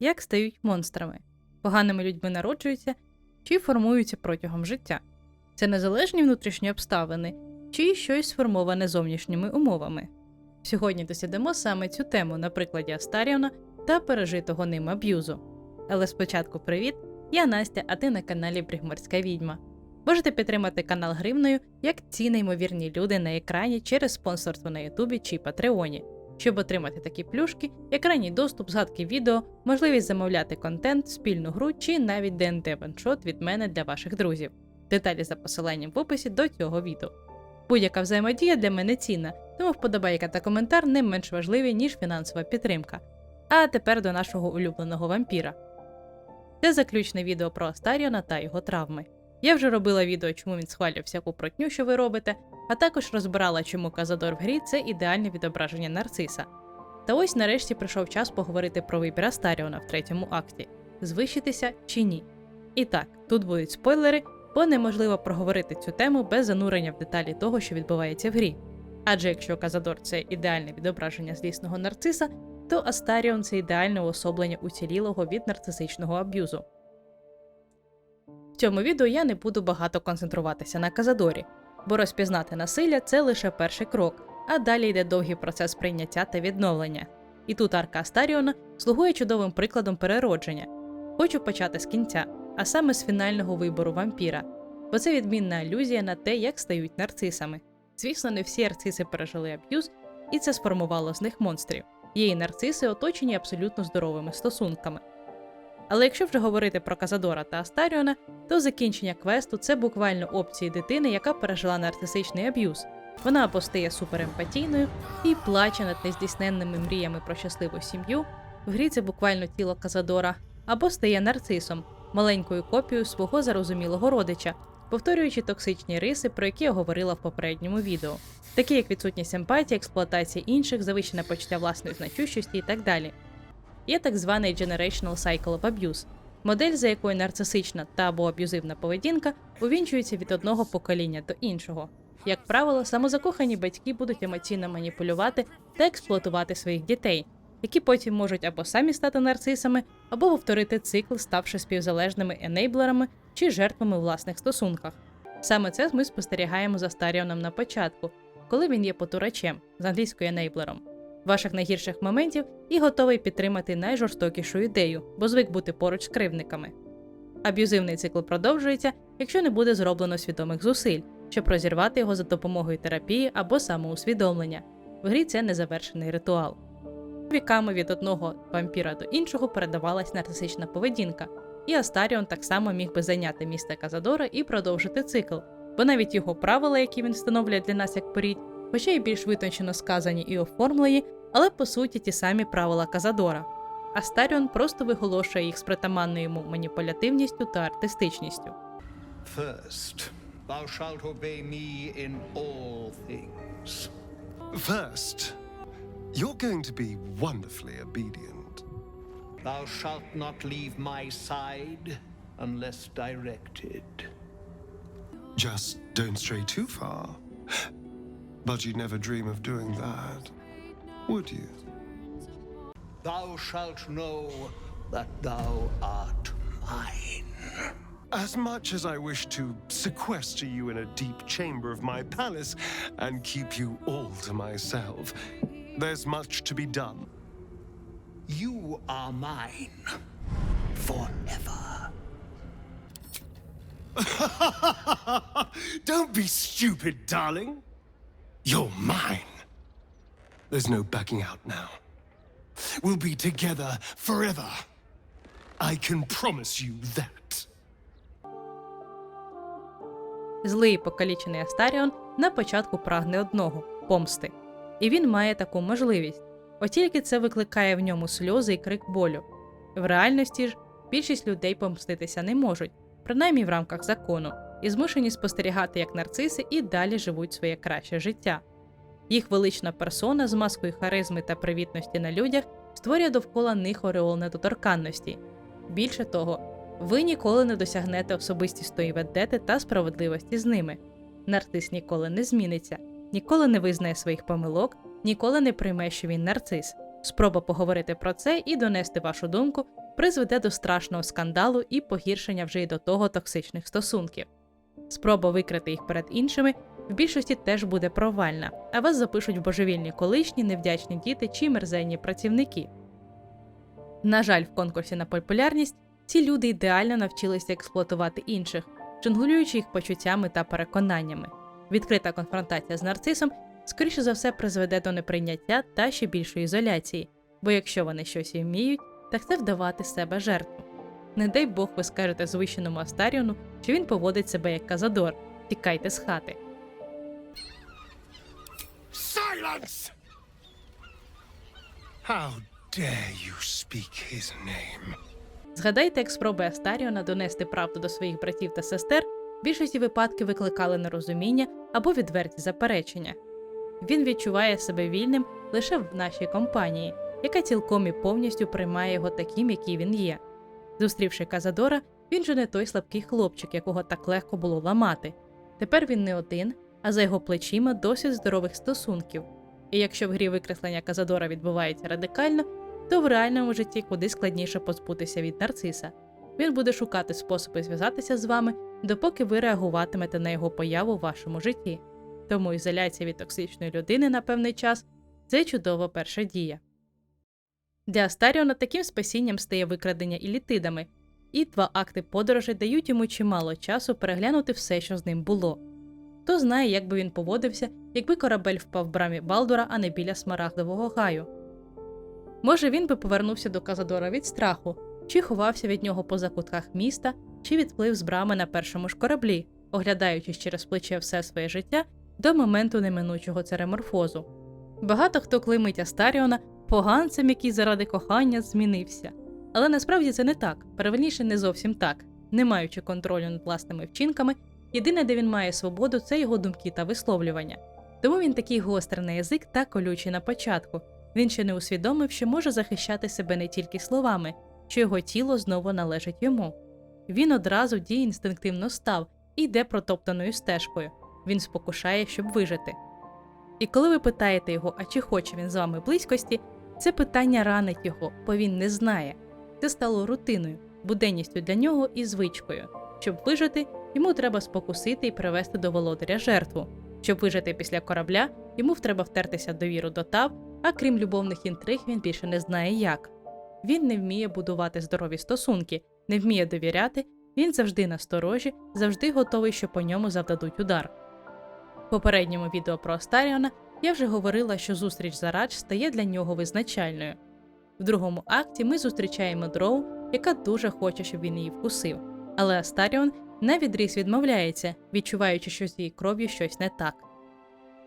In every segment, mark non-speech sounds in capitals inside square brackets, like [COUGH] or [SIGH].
як стають монстрами, поганими людьми народжуються чи формуються протягом життя. Це незалежні внутрішні обставини чи щось сформоване зовнішніми умовами. Сьогодні дослідимо саме цю тему на прикладі Астаріона та пережитого ним аб'юзу. Але спочатку привіт! Я Настя, а ти на каналі Брігморська Відьма. Можете підтримати канал гривною, як ці неймовірні люди на екрані через спонсорство на Ютубі чи Патреоні, щоб отримати такі плюшки, як ранній доступ, згадки відео, можливість замовляти контент, спільну гру чи навіть ДНД ваншот від мене для ваших друзів. Деталі за посиланням в описі до цього відео. Будь-яка взаємодія для мене цінна, тому вподобайка та коментар не менш важливі, ніж фінансова підтримка. А тепер до нашого улюбленого вампіра. Це заключне відео про Астаріона та його травми. Я вже робила відео, чому він схвалює всяку протню, що ви робите, а також розбирала, чому Казадор в грі це ідеальне відображення нарциса. Та ось нарешті прийшов час поговорити про вибір Астаріона в третьому акті звищитися чи ні. І так, тут будуть спойлери, бо неможливо проговорити цю тему без занурення в деталі того, що відбувається в грі. Адже якщо Казадор це ідеальне відображення злісного нарциса, то Астаріон це ідеальне уособлення уцілілого від нарцисичного аб'юзу. В цьому відео я не буду багато концентруватися на Казадорі, бо розпізнати насилля це лише перший крок, а далі йде довгий процес прийняття та відновлення. І тут арка Астаріона слугує чудовим прикладом переродження. Хочу почати з кінця, а саме з фінального вибору вампіра, бо це відмінна алюзія на те, як стають нарцисами. Звісно, не всі нарциси пережили аб'юз, і це сформувало з них монстрів. І нарциси, оточені абсолютно здоровими стосунками. Але якщо вже говорити про Казадора та Астаріона, то закінчення квесту це буквально опції дитини, яка пережила нарцисичний аб'юз. Вона або стає суперемпатійною і плаче над нездійсненними мріями про щасливу сім'ю. В грі це буквально тіло Казадора, або стає нарцисом, маленькою копією свого зарозумілого родича, повторюючи токсичні риси, про які я говорила в попередньому відео, такі як відсутність емпатії, експлуатація інших, завищене почуття власної значущості і так далі. Є так званий Generational Cycle of Abuse – модель, за якою нарцисична та або аб'юзивна поведінка увінчується від одного покоління до іншого. Як правило, самозакохані батьки будуть емоційно маніпулювати та експлуатувати своїх дітей, які потім можуть або самі стати нарцисами, або повторити цикл, ставши співзалежними енейблерами чи жертвами власних стосунках. Саме це ми спостерігаємо за Старіоном на початку, коли він є потурачем з англійською енейблером ваших найгірших моментів і готовий підтримати найжорстокішу ідею, бо звик бути поруч з кривдниками. Аб'юзивний цикл продовжується, якщо не буде зроблено свідомих зусиль, щоб розірвати його за допомогою терапії або самоусвідомлення. В грі це незавершений ритуал. Віками від одного вампіра до іншого передавалась нарцисична поведінка, і Астаріон так само міг би зайняти місце Казадора і продовжити цикл, бо навіть його правила, які він встановлює для нас як порід, хоча й більш витончено сказані і оформлені, але по суті ті самі правила Казадора. Астаріон просто виголошує їх з притаманною йому маніпулятивністю та артистичністю. First, thou shalt obey me in all things. First, you're going to be wonderfully obedient. Thou shalt not leave my side unless directed. Just don't stray too far. But you'd never dream of doing that, would you? Thou shalt know that thou art mine. As much as I wish to sequester you in a deep chamber of my palace and keep you all to myself, there's much to be done. You are mine forever. [LAUGHS] Don't be stupid, darling. You're mine. There's no backing out now. We'll be together forever. I can promise you that. Злий покалічений Астаріон на початку прагне одного помсти. І він має таку можливість. От тільки це викликає в ньому сльози і крик болю. В реальності ж більшість людей помститися не можуть, принаймні в рамках закону, і змушені спостерігати, як нарциси і далі живуть своє краще життя. Їх велична персона з маскою харизми та привітності на людях створює довкола них ореол недоторканності. Більше того, ви ніколи не досягнете особистістої ведети та справедливості з ними. Нарцис ніколи не зміниться, ніколи не визнає своїх помилок, ніколи не прийме, що він нарцис. Спроба поговорити про це і донести вашу думку призведе до страшного скандалу і погіршення вже й до того токсичних стосунків. Спроба викрити їх перед іншими в більшості теж буде провальна, а вас запишуть в божевільні колишні, невдячні діти чи мерзенні працівники. На жаль, в конкурсі на популярність ці люди ідеально навчилися експлуатувати інших, жонглюючи їх почуттями та переконаннями. Відкрита конфронтація з нарцисом, скоріше за все, призведе до неприйняття та ще більшої ізоляції, бо якщо вони щось і вміють, так це вдавати себе жертву. Не дай Бог ви скажете звищеному Астаріону, що він поводить себе як казадор. Тікайте з хати. Silence! How dare you speak his name? Згадайте, як спроби Астаріона донести правду до своїх братів та сестер в більшості випадків викликали нерозуміння або відверті заперечення. Він відчуває себе вільним лише в нашій компанії, яка цілком і повністю приймає його таким, який він є. Зустрівши Казадора, він же не той слабкий хлопчик, якого так легко було ламати. Тепер він не один, а за його плечима досить здорових стосунків. І якщо в грі викреслення Казадора відбувається радикально, то в реальному житті куди складніше позбутися від нарциса. Він буде шукати способи зв'язатися з вами, допоки ви реагуватимете на його появу в вашому житті. Тому ізоляція від токсичної людини на певний час це чудова перша дія. Для Астаріона таким спасінням стає викрадення ілітидами, і два акти подорожі дають йому чимало часу переглянути все, що з ним було. Хто знає, як би він поводився, якби корабель впав в брамі Балдура, а не біля смарагдового гаю. Може, він би повернувся до Казадора від страху, чи ховався від нього по закутках міста, чи відплив з брами на першому ж кораблі, оглядаючись через плече все своє життя до моменту неминучого цереморфозу. Багато хто клеймить Астаріона поганцем, який заради кохання змінився. Але насправді це не так, перевельніше не зовсім так. Не маючи контролю над власними вчинками, єдине, де він має свободу, це його думки та висловлювання. Тому він такий гострий на язик та колючий на початку. Він ще не усвідомив, що може захищати себе не тільки словами, що його тіло знову належить йому. Він одразу діє інстинктивно став і йде протоптаною стежкою. Він спокушає, щоб вижити. І коли ви питаєте його, а чи хоче він з вами близькості, це питання ранить його, бо він не знає. Це стало рутиною, буденністю для нього і звичкою. Щоб вижити, йому треба спокусити і привести до володаря жертву. Щоб вижити після корабля, йому треба втертися довіру до тав, а крім любовних інтриг, він більше не знає як. Він не вміє будувати здорові стосунки, не вміє довіряти, він завжди насторожі, завжди готовий, що по ньому завдадуть удар. В попередньому відео про Астаріона я вже говорила, що зустріч Зарач стає для нього визначальною. В другому акті ми зустрічаємо дроу, яка дуже хоче, щоб він її вкусив. Але Астаріон на відріз відмовляється, відчуваючи, що з її кров'ю щось не так.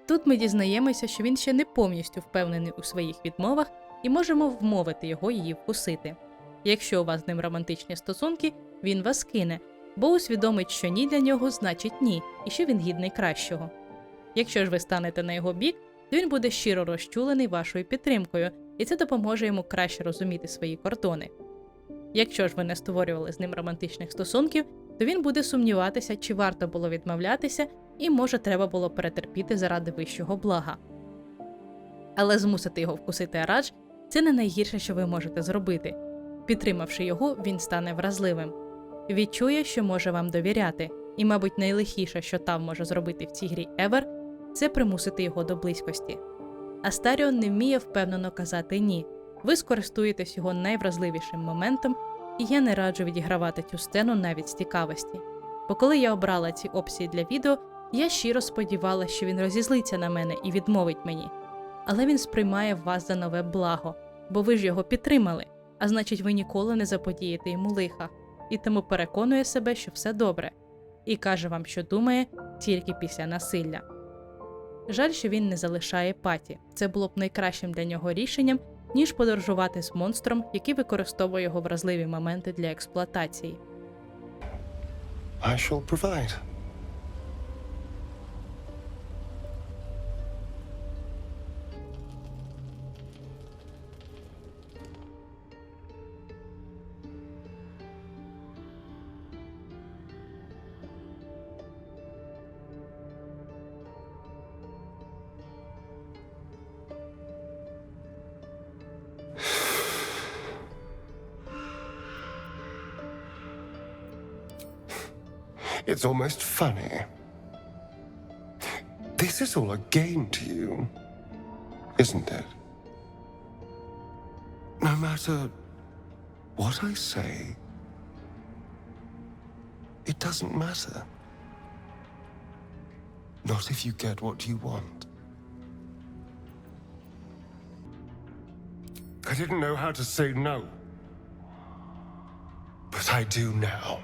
Тут ми дізнаємося, що він ще не повністю впевнений у своїх відмовах і можемо вмовити його її вкусити. Якщо у вас з ним романтичні стосунки, він вас кине, бо усвідомить, що ні для нього значить ні, і що він гідний кращого. Якщо ж ви станете на його бік, то він буде щиро розчулений вашою підтримкою, і це допоможе йому краще розуміти свої кордони. Якщо ж ви не створювали з ним романтичних стосунків, то він буде сумніватися, чи варто було відмовлятися, і може треба було перетерпіти заради вищого блага. Але змусити його вкусити Арадж це не найгірше, що ви можете зробити. Підтримавши його, він стане вразливим. Відчує, що може вам довіряти, і, мабуть, найлихіше, що Тав може зробити в цій грі Ever, це примусити його до близькості. Астаріон не вміє впевнено казати ні. Ви скористуєтесь його найвразливішим моментом, і я не раджу відігравати цю сцену навіть з цікавості. Бо коли я обрала ці опції для відео, я щиро сподівалася, що він розізлиться на мене і відмовить мені. Але він сприймає вас за нове благо, бо ви ж його підтримали, а значить, ви ніколи не заподієте йому лиха, і тому переконує себе, що все добре, і каже вам, що думає тільки після насилля. Жаль, що він не залишає паті. Це було б найкращим для нього рішенням, ніж подорожувати з монстром, який використовує його вразливі моменти для експлуатації. I shall provide. It's almost funny. This is all a game to you, isn't it? No matter what I say, it doesn't matter. Not if you get what you want. I didn't know how to say no. But I do now.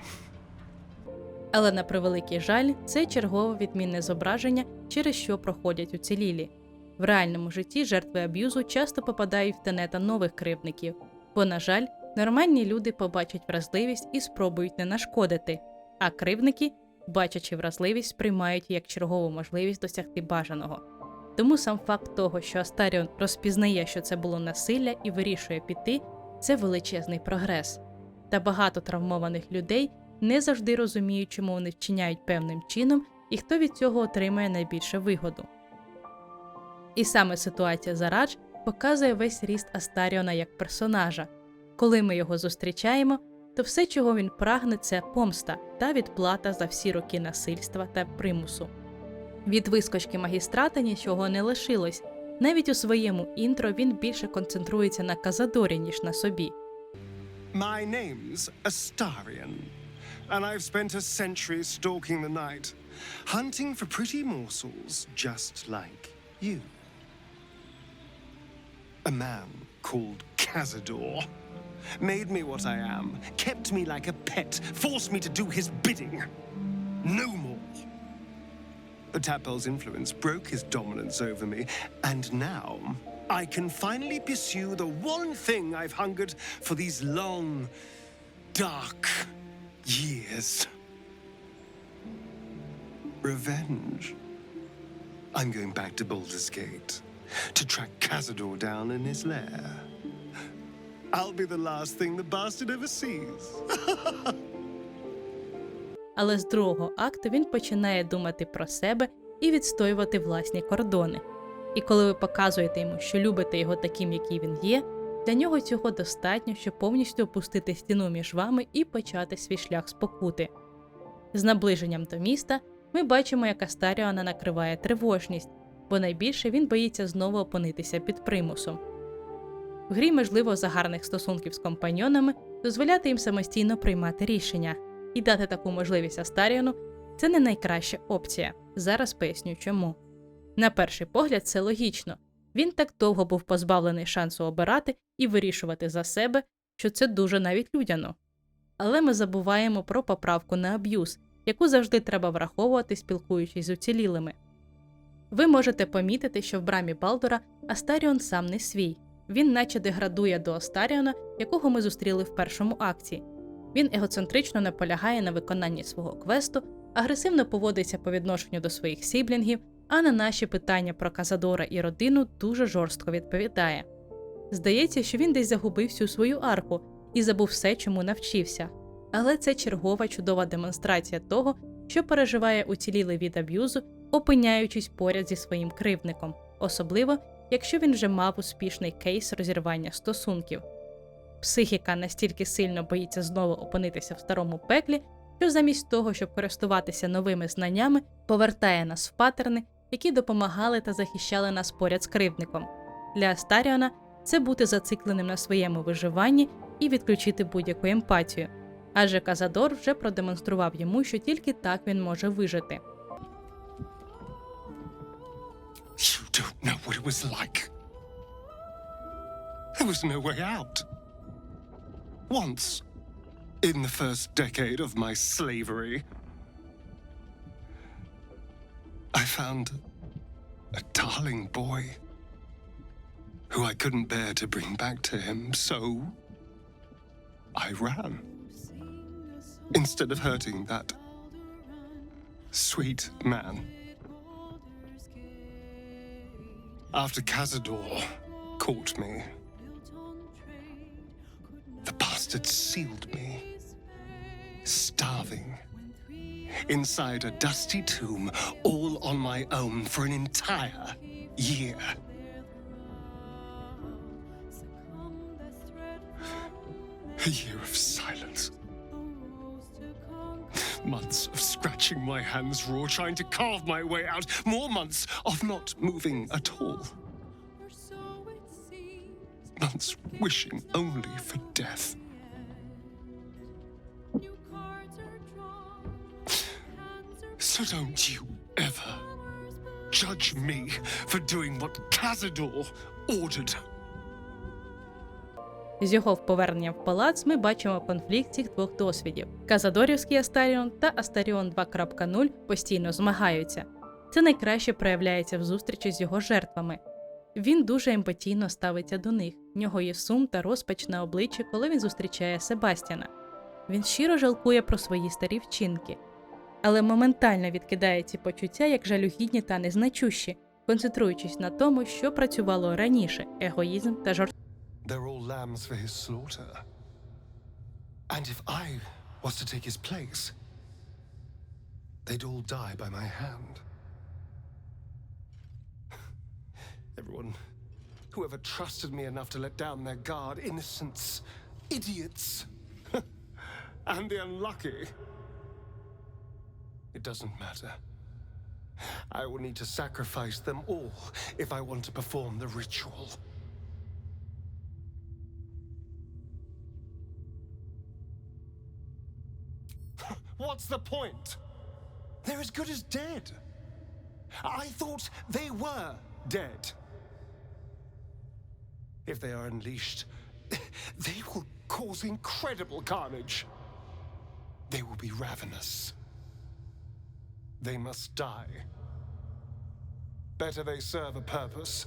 Але на превеликий жаль, це чергове відмінне зображення, через що проходять уцілілі. В реальному житті жертви аб'юзу часто попадають в тенета нових кривдників, бо, на жаль, нормальні люди побачать вразливість і спробують не нашкодити, а кривдники, бачачи вразливість, сприймають як чергову можливість досягти бажаного. Тому сам факт того, що Астаріон розпізнає, що це було насилля і вирішує піти, це величезний прогрес. Та багато травмованих людей не завжди розуміють, чому вони вчиняють певним чином і хто від цього отримає найбільше вигоду. І саме ситуація Зарадж показує весь ріст Астаріона як персонажа. Коли ми його зустрічаємо, то все, чого він прагне, це помста та відплата за всі роки насильства та примусу. Від вискочки магістрата нічого не лишилось. Навіть у своєму інтро він більше концентрується на Казадорі, ніж на собі. My name's Astarion, and I've spent a century stalking the night, hunting for pretty morsels just like you. A man called Cazador made me what I am, kept me like a pet, forced me to do his bidding. No more. The Tadpole's influence broke his dominance over me, and now I can finally pursue the one thing I've hungered for these long, dark years revenge. I'm going back to Baldur's Gate to track Cazador down in his lair. I'll be the last thing the bastard ever sees. [LAUGHS] Але з другого акту він починає думати про себе і відстоювати власні кордони. І коли ви показуєте йому, що любите його таким, який він є, для нього цього достатньо, щоб повністю опустити стіну між вами і почати свій шлях спокути. З наближенням до міста ми бачимо, як Астаріона накриває тривожність, бо найбільше він боїться знову опинитися під примусом. В грі, можливо, за гарних стосунків з компаньонами дозволяти їм самостійно приймати рішення, і дати таку можливість Астаріону це не найкраща опція. Зараз поясню чому. На перший погляд, це логічно. Він так довго був позбавлений шансу обирати і вирішувати за себе, що це дуже навіть людяно. Але ми забуваємо про поправку на аб'юз, яку завжди треба враховувати, спілкуючись з уцілілими. Ви можете помітити, що в брамі Балдора Астаріон сам не свій. Він наче деградує до Астаріона, якого ми зустріли в першому акті. Він егоцентрично наполягає на виконанні свого квесту, агресивно поводиться по відношенню до своїх сіблінгів, а на наші питання про Казадора і родину дуже жорстко відповідає. Здається, що він десь загубив всю свою арку і забув все, чому навчився. Але це чергова чудова демонстрація того, що переживає уцілілий від аб'юзу, опиняючись поряд зі своїм кривдником, особливо якщо він вже мав успішний кейс розірвання стосунків. Психіка настільки сильно боїться знову опинитися в старому пеклі, що замість того, щоб користуватися новими знаннями, повертає нас в паттерни, які допомагали та захищали нас поряд з кривдником. Для Астаріона це бути зацикленим на своєму виживанні і відключити будь-яку емпатію. Адже Казадор вже продемонстрував йому, що тільки так він може вижити. You don't know what it was like. There was no way out. Once, in the first decade of my slavery, I found a darling boy who I couldn't bear to bring back to him, so I ran. Instead of hurting that sweet man. After Cazador caught me, the bastard sealed me, starving, inside a dusty tomb, all on my own for an entire year. A year of silence. months of scratching my hands raw, trying to carve my way out. More months of not moving at all. Months wishing only for death. So don't you ever judge me for doing what Cazador ordered. З його поверненням в палац ми бачимо конфлікт цих двох досвідів. Казадорівський Астаріон та Астаріон 2.0 постійно змагаються. Це найкраще проявляється в зустрічі з його жертвами. Він дуже емпатійно ставиться до них. В нього є сум та розпач на обличчі, коли він зустрічає Себастьяна. Він щиро жалкує про свої старі вчинки, але моментально відкидає ці почуття як жалюгідні та незначущі, концентруючись на тому, що працювало раніше егоїзм та their guard, innocents, idiots, and the unlucky. It doesn't matter. I will need to sacrifice them all if I want to perform the ritual. [LAUGHS] What's the point? They're as good as dead. I thought they were dead. If they are unleashed, [LAUGHS] they will cause incredible carnage. They will be ravenous. They must die. Better they serve a purpose.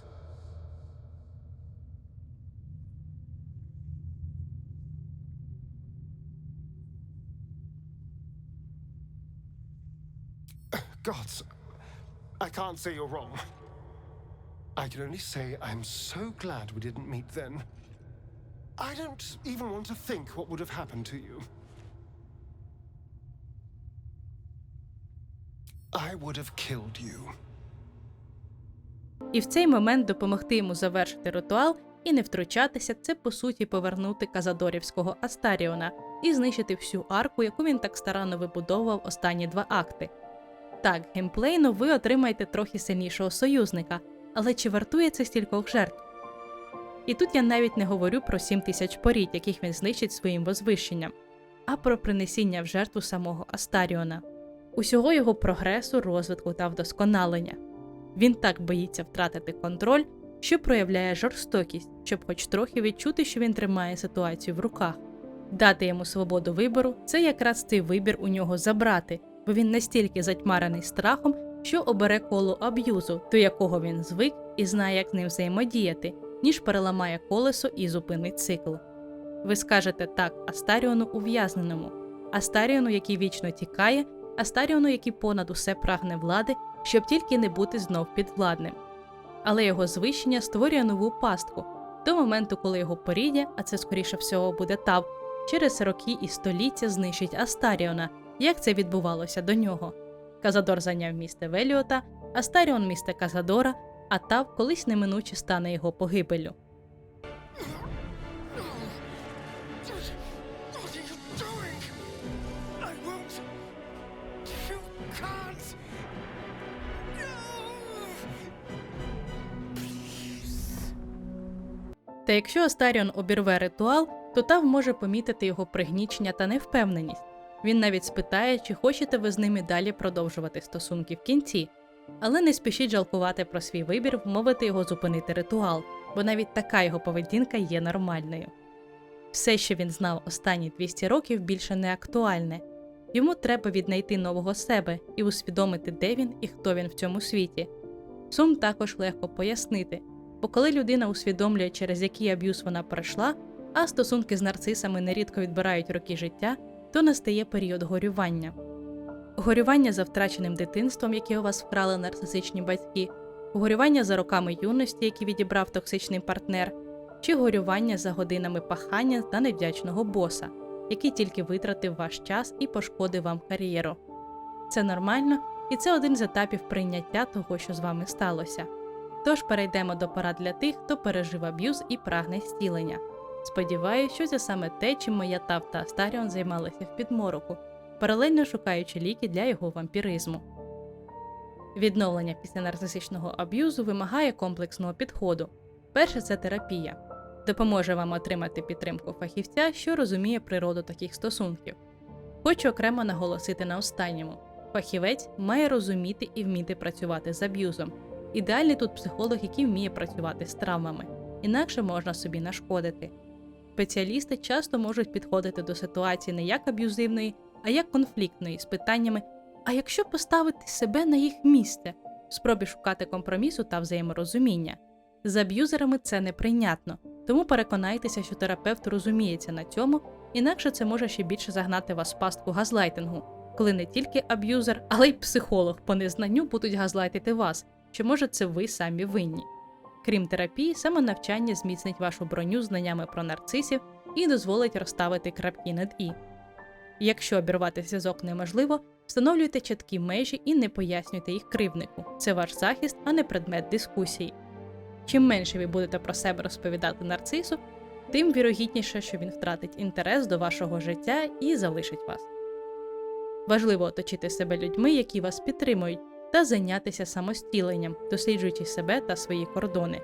Gods, I can't say you're wrong. I can only say I'm so glad we didn't meet then. I don't even want to think what would have happened to you. I would have killed you. І в цей момент допомогти йому завершити ритуал і не втручатися це по суті повернути Казадорівського Астаріона і знищити всю арку, яку він так старанно вибудовував останні два акти. Так, геймплейно ви отримаєте трохи сильнішого союзника, але чи вартує це стількох жертв? І тут я навіть не говорю про 7 тисяч порід, яких він знищить своїм возвищенням, а про принесіння в жертву самого Астаріона, усього його прогресу, розвитку та вдосконалення. Він так боїться втратити контроль, що проявляє жорстокість, щоб хоч трохи відчути, що він тримає ситуацію в руках. Дати йому свободу вибору це якраз цей вибір у нього забрати, бо він настільки затьмарений страхом, що обере коло аб'юзу, до якого він звик і знає, як ним взаємодіяти, ніж переламає колесо і зупинить цикл. Ви скажете так Астаріону ув'язненому, Астаріону, який вічно тікає, Астаріону, який понад усе прагне влади, щоб тільки не бути знов підвладним. Але його звищення створює нову пастку до моменту, коли його поріддя, а це скоріше всього буде Тав, через роки і століття знищить Астаріона, як це відбувалося до нього. Казадор зайняв місце Веліота, Астаріон місце Казадора, а Тав колись неминуче стане його погибелю. Та якщо Астаріон обірве ритуал, то Тав може помітити його пригнічення та невпевненість. Він навіть спитає, чи хочете ви з ними далі продовжувати стосунки в кінці, але не спішіть жалкувати про свій вибір, вмовити його зупинити ритуал, бо навіть така його поведінка є нормальною. Все, що він знав останні 200 років, більше не актуальне. Йому треба віднайти нового себе і усвідомити, де він і хто він в цьому світі. Сум також легко пояснити, бо коли людина усвідомлює, через який аб'юз вона пройшла, а стосунки з нарцисами нерідко відбирають роки життя, то настає період горювання. Горювання за втраченим дитинством, яке у вас вкрали нарцисичні батьки, горювання за роками юності, які відібрав токсичний партнер, чи горювання за годинами пахання та невдячного боса, який тільки витратив ваш час і пошкодив вам кар'єру. Це нормально, і це один з етапів прийняття того, що з вами сталося. Тож перейдемо до порад для тих, хто пережив аб'юз і прагне зцілення. Сподіваюсь, що це саме те, чим моя Тав та Астаріон займалися в підмороку. паралельно шукаючи ліки для його вампіризму. Відновлення після нарцисичного аб'юзу вимагає комплексного підходу. Перше це терапія, допоможе вам отримати підтримку фахівця, що розуміє природу таких стосунків. Хочу окремо наголосити на останньому: фахівець має розуміти і вміти працювати з аб'юзом. Ідеальний тут психолог, який вміє працювати з травмами, інакше можна собі нашкодити. Спеціалісти часто можуть підходити до ситуації не як аб'юзивної, а як конфліктної з питаннями: а якщо поставити себе на їх місце, в спробі шукати компромісу та взаєморозуміння. З аб'юзерами це неприйнятно, тому переконайтеся, що терапевт розуміється на цьому, інакше це може ще більше загнати вас в пастку газлайтингу, коли не тільки аб'юзер, але й психолог по незнанню будуть газлайтити вас, чи може це ви самі винні. Крім терапії, самонавчання зміцнить вашу броню знаннями про нарцисів і дозволить розставити крапки над і. Якщо обірвати зв'язок неможливо, встановлюйте чіткі межі і не пояснюйте їх кривнику. Це ваш захист, а не предмет дискусії. Чим менше ви будете про себе розповідати нарцису, тим вірогідніше, що він втратить інтерес до вашого життя і залишить вас. Важливо оточити себе людьми, які вас підтримують, та зайнятися самостіленням, досліджуючи себе та свої кордони.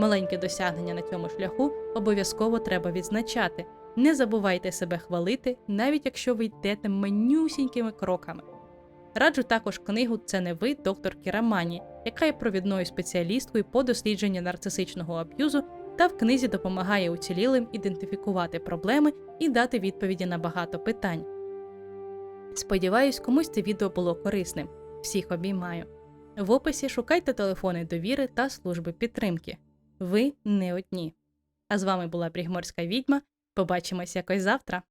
Маленьке досягнення на цьому шляху обов'язково треба відзначати. Не забувайте себе хвалити, навіть якщо ви йдете менюсінькими кроками. Раджу також книгу Це не ви, доктор Кірамані, яка є провідною спеціалісткою по дослідженню нарцисичного аб'юзу та в книзі допомагає уцілілим ідентифікувати проблеми і дати відповіді на багато питань. Сподіваюсь, комусь це відео було корисним. Всіх обіймаю. В описі шукайте телефони довіри та служби підтримки. Ви не одні. А з вами була Прігморська відьма. Побачимось якось завтра.